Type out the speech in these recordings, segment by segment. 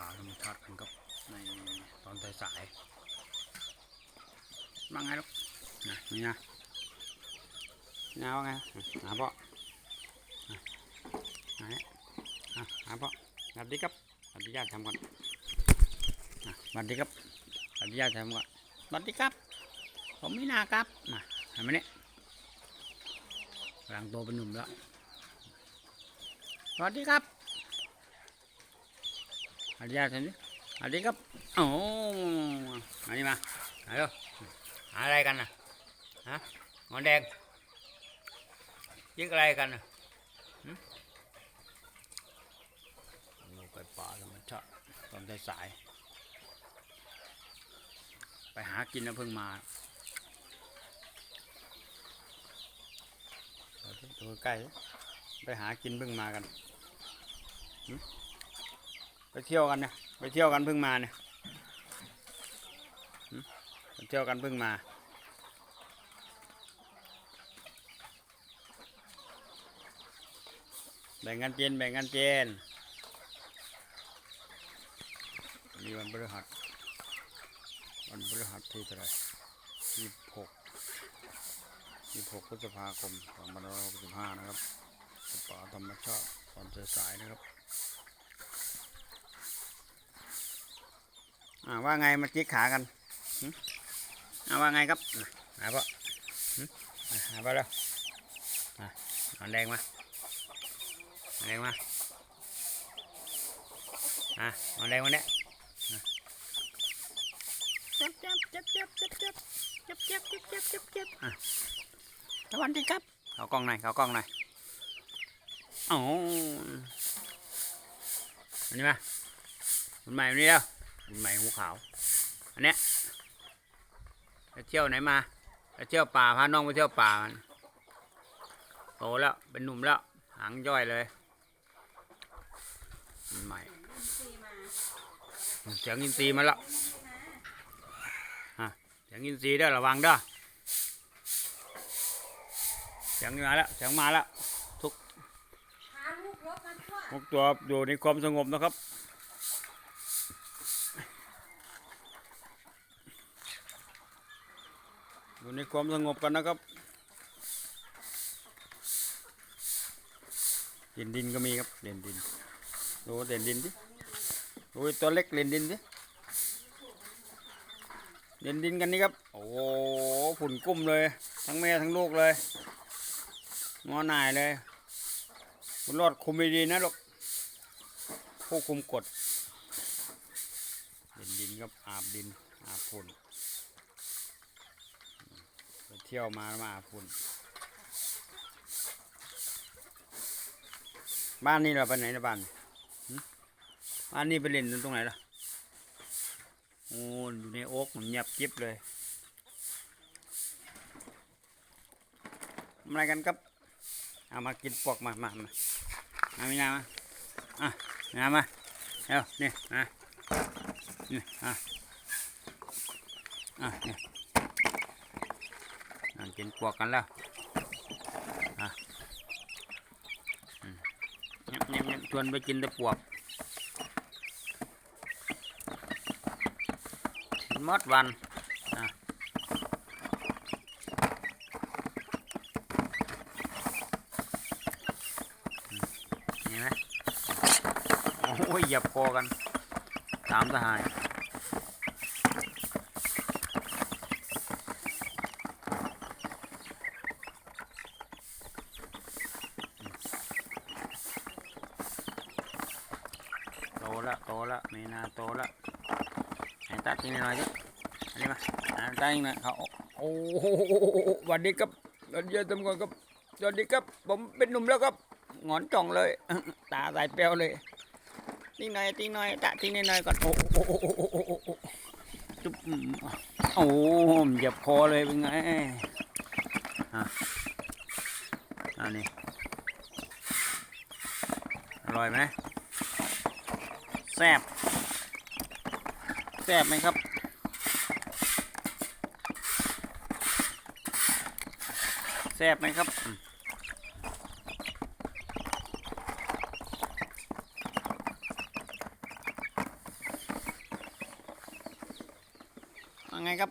ป่าธรรมชาติกันครับในตอนสายๆว่าไงลูกนะนี่นะนี่นะว่าไงหาพ่ออะหาเนี่ยอะหาพ่อสวัสดีครับสวัสดีญาติทำก่อนสวัสดีครับสวัสดีญาติทำก่อนสวัสดีครับ ผมมินาครับมาเห็นไหมเนี่ยกำลังโตเป็นหนุ่มแล้วสวัสดีครับ อาจารย์สิสวัสดีครับโอ้มานี่มามาเร็วหาอะไรกันนะฮะหมอนแดงยิงอะไรกันนะเราไปป่าธรรมชาติตอนสายไปหากินนะเพิ่งมาตัวใกล้ ไปหากินเพิ่งมากัน ไปเที่ยวกันเนี่ยไปเที่ยวกันเพิ่งมาเนี่ยไปเที่ยวกันเพิ่งมาแบ่งกันเจนแบ่งกันเจนนี่วันพฤหัสวันพฤหัสที่เท่าไหร่ยี่สิบหกยี่สิบหกพฤษภาคมสองพันห้าร้อยหกสิบห้านะครับป่าธรรมชาติตอนสายๆนะครับ อ่า ว่าไงมาจิกขากันหึอ่าว่าไงครับอะหาปะหึอะหาปะแล้วอะเอาแดงมาแดงมาอะเอาแดงมาเนี่ยอะจับจับจับจับจับจับจับจับจับจับจับจับอะสวัสดีครับเขากล้องหน่อยเขากล้องหน่อยโอ้อันนี้มาคุณใหม่วันนี้แล้ว บุญใหม่หูขาว อันเนี้ยไปเที่ยวไหนมาไปเที่ยวป่าพาน้องไปเที่ยวป่ามันโตแล้วเป็นหนุ่มแล้ว หางย่อยเลยบุญใหม่เสียงอินทรีย์มาแล้วฮะเสียงอินทรีย์เด้อระวังเด้อเสียงมาแล้วเสียงมาแล้วพาลูกรถมาทั่วทุกตัวอยู่ในความสงบนะครับ อยู่ในความสงบกันนะครับ เด่นดินก็มีครับเด่นดินดูเด่นดินดิดูไอ้ตัวเล็กเด่นดินดิเด่นดินกันนี่ครับ โอ้โหฝุ่นกุ้มเลย ทั้งแม่ทั้งลูกเลยงอหน่ายเลยคุณรอดคุมดีๆนะลูกผู้คุมกฎเด่นดินครับอาบดินอาบฝุ่น ที่ยวมามาอาบฝุ่นบ้านนี้เราไปไหนนะบ้านบ้านนี้ไปเล่นตรงไหนล่ะโอ้อยู่ในโอ๊กมันเงียบจิ๊บเลยอะไรกันครับเอามากินปวกมามามามามีนามาอะนามาเร็วนี่มานี่อะอะนี่ นั่งกินกวกกันแล้วอะอืมเงียบเงียบเงียบชวนไปกินต่ปวกหมดวันนี่ไหมโอ้ยหยียบคอกัน ตามสหาย โตละโตละมีนาโตละให้ตัดทิ้งหน่อยสิอันนี้มา อ่าตัดทิ้งหน่อยเขาโอ้โหสวัสดีครับวัสดีตำรวจครับสวัสดีครับ ผมเป็นหนุ่มแล้วครับหงอนจ่องเลย ตาใสายเปลวเลยทิ้งหน่อยทิ้งหน่อยตะทิ้งหน่อยก่อนโอ้โหโอ้โหโอ้โหโอ้โหจุ๊บโอ้โหเหยียบคอเลยเป็นไงอะอันนี้อร่อยไหมแซ่บแซ่บไหมครับ ซ่บไหมครับ ยังไงครับ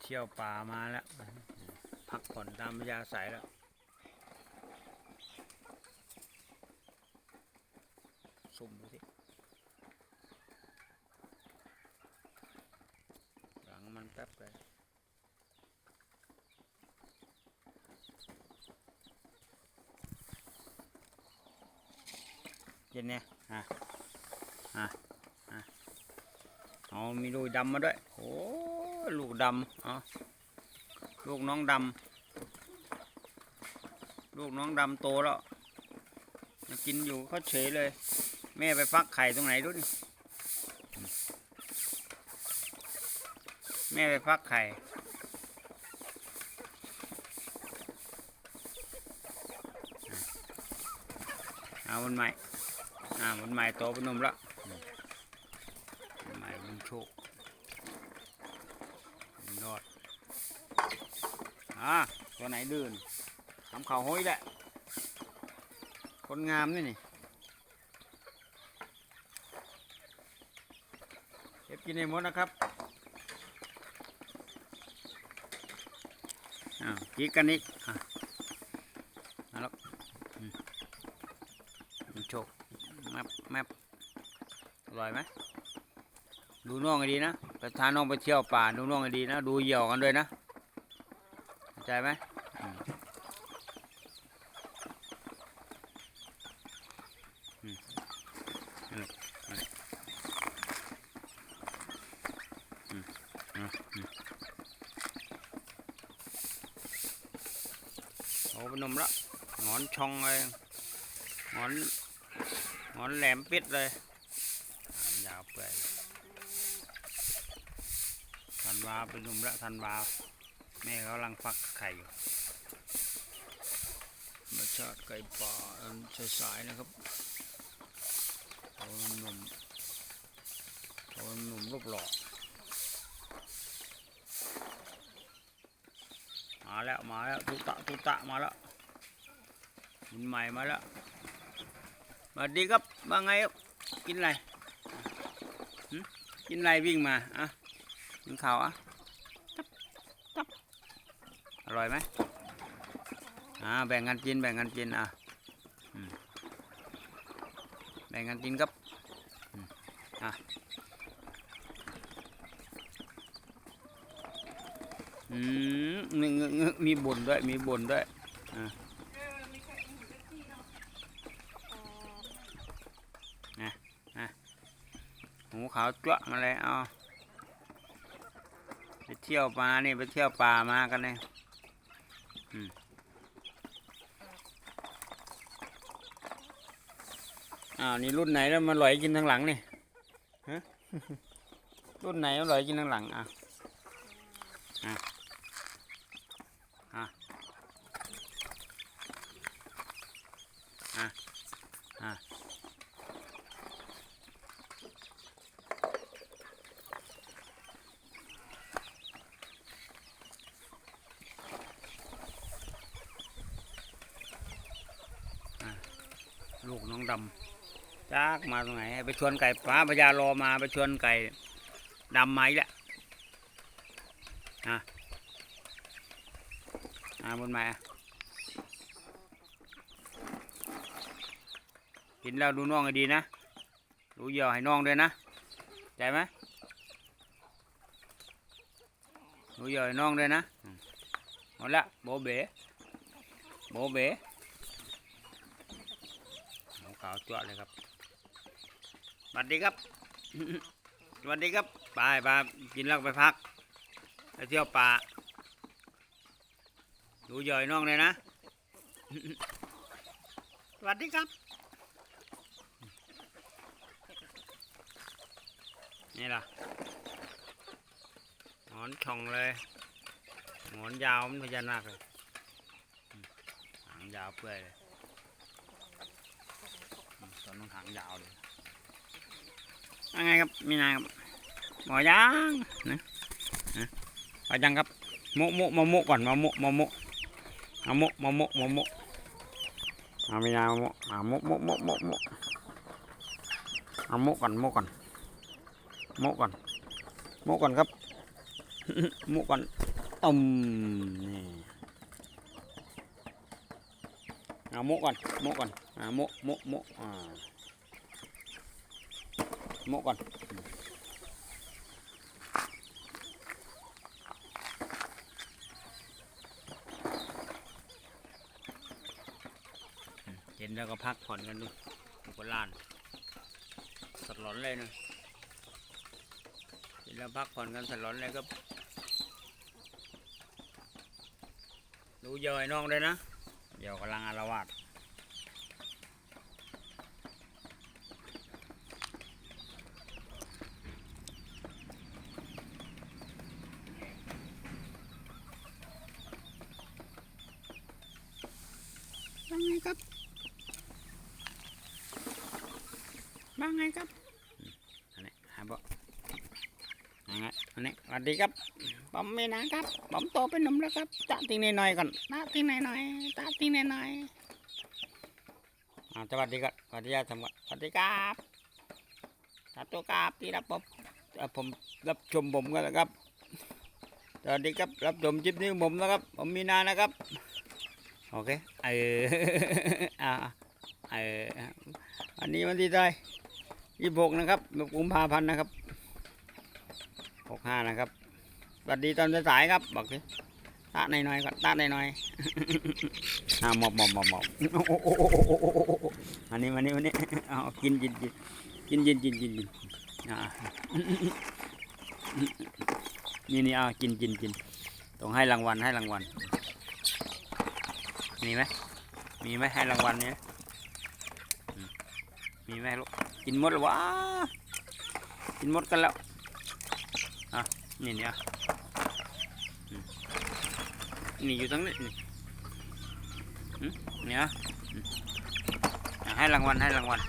เที่ยวป่ามาแล้ว พักผ่อนตามยาสายแล้วซุ่มดูสิ หลังมันแป๊บเยเย็นเนี่ยอะอะอะเอามีลูกดำมาด้วยโอ้ลูกดำเอ๋อลูกน้องดำลูกน้องดำโตแล้วมากินอยู่เขาเฉยเลย แม่ไปฟักไข่ตรงไหนดูนี่ แม่ไปฟักไข่เอาบนใหม่อ่าบนใหม่โตเป็นนมแล้วใหม่ลุงโชคยอดอ่าตัวไหนดื้นทำข่าวห้อยแหละ คนงามนี่นี่เก็บกินในมดนะครับอ้าว จิกันอีกอะเอาละอืมอืมโชคแมปแมปอร่อยไหมดูน้องให้ดีนะไปทานน้องไปเที่ยวป่าดูน้องให้ดีนะ ดูเหยี่ยวกันด้วยนะเข้าใจไหม พนมละงอนชองเลยงอนงอนแหลมปิดเลยยาวเปื่อยธันวาเป็นหนุ่มละธันวาแม่เขากำลังฟักไข่อยู่มาชาติไก่ป่าสายๆนะครับโอ้หนุ่มโอ้หนุ่มรูปหล่อ มาแล้วมาแล้วตุตะตุตะมาแล้วบุญใหม่มาแล้วสวัสดีครับว่าไงครับกินอะไรหึกินอะไรวิ่งมาอะกินข้าวอะจับจับอร่อยไหมอ่าแบ่งกันกินแบ่งกันกินอะอืมแบ่งกันกินครับอืมอะ อืมมีมีมีบ่นด้วย มีบ่นด้วยเออไม่ใช่หมูเซ็กซี่เนะหูขาวจ้วะมาเลยเอาไปเที่ยวป่านี่ไปเที่ยวป่ามากันเลยอืมอ้าวนี่รุ่นไหนแล้วมาหลอยกินทางหลังนี่ฮะรุ่นไหนมาหลอยกินทางหลังอะอะอะอะอะ ลูกน้อง ดำจากมาตรงไหน ไปชวนไก่ฟ้าพญารอมาไปชวนไก่ดำมาอีกแล้วอะอะบนไม้กินแล้วดูน้องให้ดีนะ ดูเหยื่อให้น้องด้วยนะใจไหมดูเหยื่อให้น้องด้วยนะอืมหมดละโบเบ๋โบเบ๋าวจั่วเลยครับสวัสดีครับสวัสดีครับไปไปกินแล้วไปพักไปเที่ยวป่าดูย่อยน้องเลยนะสวัสดีครับ นี่ล่ะหงอนช่องเลยหงอนยาวมันพญานาคเลยหางยาวเปื่อยเลย อืมตอนน้องหางยาวเลยยังไงครับมีนาครับหมอย่างนะนะไปยังครับโมโมะมโมก่อนมาโมะมโมะมาโมะมาโมะมาโมะมามีนามาโมมาโมโมโมโมโมเอาโมก่อนโมก่อนโมก่อนโมก่อนครับโมก่อนตุ่มนี่เอาโมก่อนโมก่อนอ่าโมโมโมอ่า โมก่อนเห็นแล้วก็พักผ่อนกันดูดูกล้านสดร้อนเลยนะเห็นแล้วพักผ่อนกันสดร้อนเลยครับดูเยอะไอ้น้องด้วยนะเดี๋ยวกำลังอารวาสว่าไงครับว่า ไงครับอันนี้หาบ่อันนี้อันนี้สวัสดีครับผมมีนะครับผมโตเป็นหนุ่มแล้วครับตาทิ้งหน่อยก่อนตาทิ้งหน่อยๆตาทิ้งหน่อยๆอ่าสวัสดีครับสวัสดีครับสวัสดีครับสาธุครับที่รับผมเอ่อผมรับชมผมกันแล้วครับสวัสดีครับรับชมคลิปนี้ผมนะครับ ผมมีนานะครับโอเคเอออ่าเออวันนี้วันที่เท่าไหร่ ยี่สิบหกนะครับกุมภาพันธ์นะครับหกห้านะครับสวัสดีตอนสายครับ บอกสิตาหน่อยๆก่อนตาหน่อยๆอ่าหมอบหมอบหมอบหมอบอันนี้อันนี้อันนี้เอากินกินกินกินกินกินกินกินอ่านี่นี่เอากินกินกินต้องให้รางวัลให้รางวัลมีไหมมีไหมให้รางวัลเนี้ยมีไหมลูก กินหมดแล้ววะกินหมดกันแล้วอะนี่เนี่ยนี่อยู่ตรงนี้นี่เนี่ยให้รางวัลให้รางวัล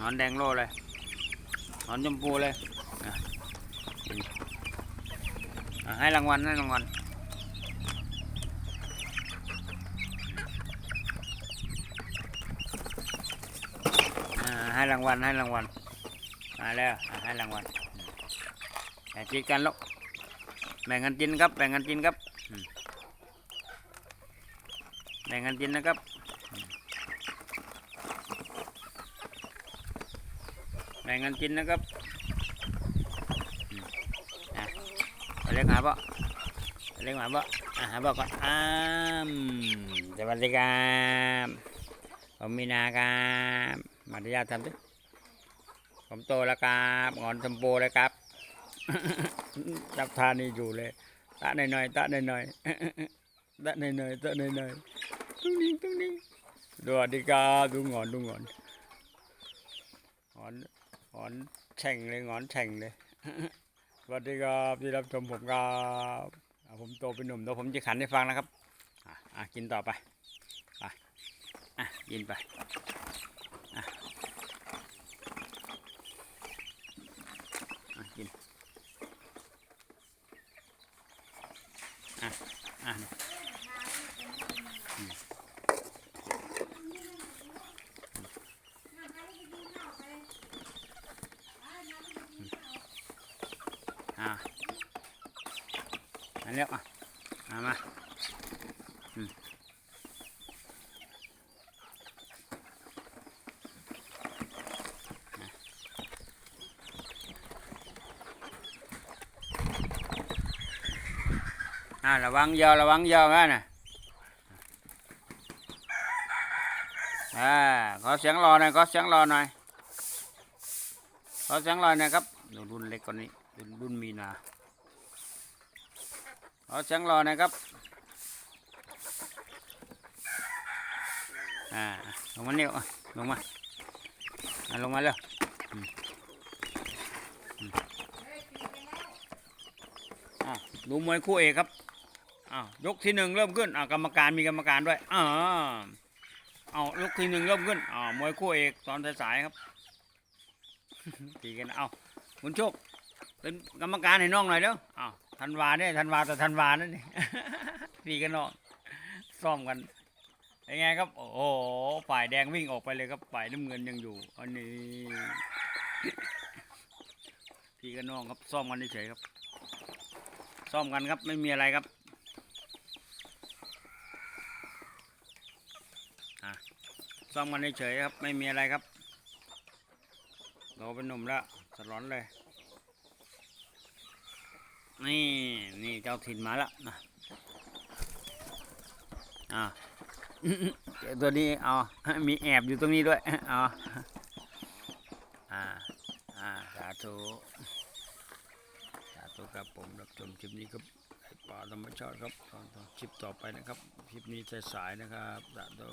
นอนแดงโลเลยนอนชมพูเลยอะให้รางวัลให้รางวัล ให้รางวัลให้รางวัลมาแล้วให้รางวัลแบ่งกินกันลูกแบ่งกันกินครับ แบ่งกันกินครับแบ่งกันกินนะครับแบ่งกันกินนะครับอะไปเลี้ยงหาบ่เลี้ยงหาบ่หาบ่ก่อนอ้ามสวัสดีครับผมมีนาครับ มาริยาทำดิผมโตแล้วครับงอนชมพูเลยครับ จับทานี่อยู่เลย ตะหน่อยๆตะหน่อยๆตะหน่อยๆตะหน่อยๆตุ้งนิ้งตุ้งนิ้งสวัสดีครับดูงอนดูงอนงอนงอนแฉ่งเลยงอนแฉ่งเลยสวัสดีครับที่รับชมผมครับผมโตเป็นหนุ่มเดี๋ยวผมจะขันให้ฟังนะครับอะอะกินต่อไปไปอะกินไปอะอะกิน อะอืม อะอันเรียกอะมามาอืมอะระวังยอระวังยอแม่น่ะอ่าขอเสียงรอหน่อยขอเสียงรอหน่อยขอเสียงรอหน่อยครับดูรุ่นเล็กกว่านี้ รุ่นรุ่นมีนาขอเสียงรอน่อยครับอ่าลงมาเนี่ยลงมาลงมาเร็วอืมอืมอะดูมวยคู่เอกครับอ้าวยกที่หนึ่งเริ่มขึ้นอ่ากรรมการมีกรรมการด้วยอ่าเอายกที่หนึ่งเริ่มขึ้นอ่ามวยคู่เอกตอนสายๆครับตีกันเอาคุณโชค เป็นกรรมการให้น้องหน่อยเด้ออ้าวธันวาเนี่ยธันวาแต่ธันวานั่นนี่ตีกันน้องซ้อมกันยังไงครับ โอ้โหฝ่ายแดงวิ่งออกไปเลยครับฝ่ายน้ำเงินยังอยู่ อันนี้ พี่กับน้องครับซ่อมกันเฉยๆครับ ซ่อมกันครับไม่มีอะไรครับอะซ่อมกันเฉยๆครับ ไม่มีอะไรครับ เราเป็นหนุ่มแล้วสลอนเลย นี่นี่เจ้าถิ่นมาแล้วนะอ่าเดี๋ยวตัวนี้เอามีแอบอยู่ตรงนี้ด้วยเอาอ่าอ่าสาธุสาธุครับผมรับชมคลิปนี้ครับป่าธรรมชาติครับตอนคลิปต่อไปนะครับคลิปนี้สายๆนะครับสาธุ